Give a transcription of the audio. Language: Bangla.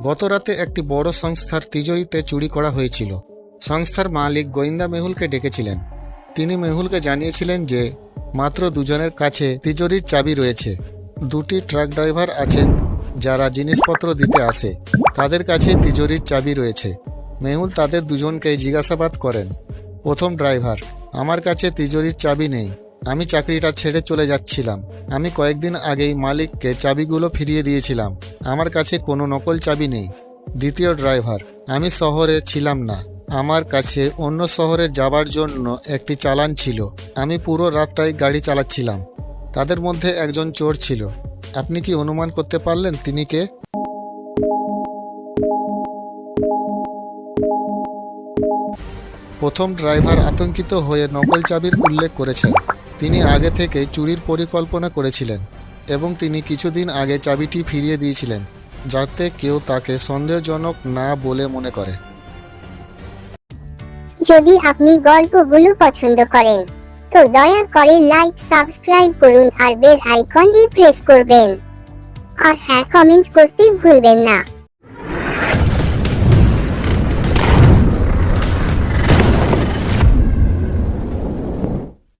গতরাতে একটি বড় সংস্থার তিজোরিতে চুরি করা হয়েছিল। সংস্থার মালিক গোয়েন্দা মেহুলকে ডেকেছিলেন। তিনি মেহুলকে জানিয়েছিলেন যে, মাত্র দুজনের কাছে তিজোরির চাবি রয়েছে। দুটি ট্রাক ড্রাইভার আছেন, যারা জিনিসপত্র দিতে আসে। তাদের কাছে তিজোরির চাবি রয়েছে। মেহুল তাদের দুজনকে জিজ্ঞাসাবাদ করেন, প্রথম ড্রাইভার, আমার কাছে তিজোরির চাবি নেই। আমি চাকরিটা ছেড়ে চলে যাচ্ছিলাম। আমি কয়েকদিন আগেই মালিককে চাবিগুলো ফিরিয়ে দিয়েছিলাম। আমার কাছে কোনো নকল চাবি নেই। দ্বিতীয় ড্রাইভার, আমি শহরে ছিলাম না। আমার কাছে অন্য শহরে যাবার জন্য একটি চালান ছিল। আমি পুরো রাতটাই গাড়ি চালাচ্ছিলাম। তাদের মধ্যে একজন চোর ছিল। আপনি কি অনুমান করতে পারলেন তিনি কে? প্রথম ড্রাইভার আতঙ্কিত হয়ে নকল চাবির উল্লেখ করেছেন। তিনি আগে থেকে চুরির পরিকল্পনা করেছিলেন। এবং তিনি কিছুদিন আগে চাবিটি ফিরিয়ে দিয়েছিলেন, যাতে কেউ তাকে সন্দেহজনক না বলে মনে করে। যদি আপনি গল্পগুলো পছন্দ করেন, তো দয়া করে লাইক, সাবস্ক্রাইব করুন আর বেল আইকনটি প্রেস করবেন। আর হ্যাঁ কমেন্ট করতে ভুলবেন না।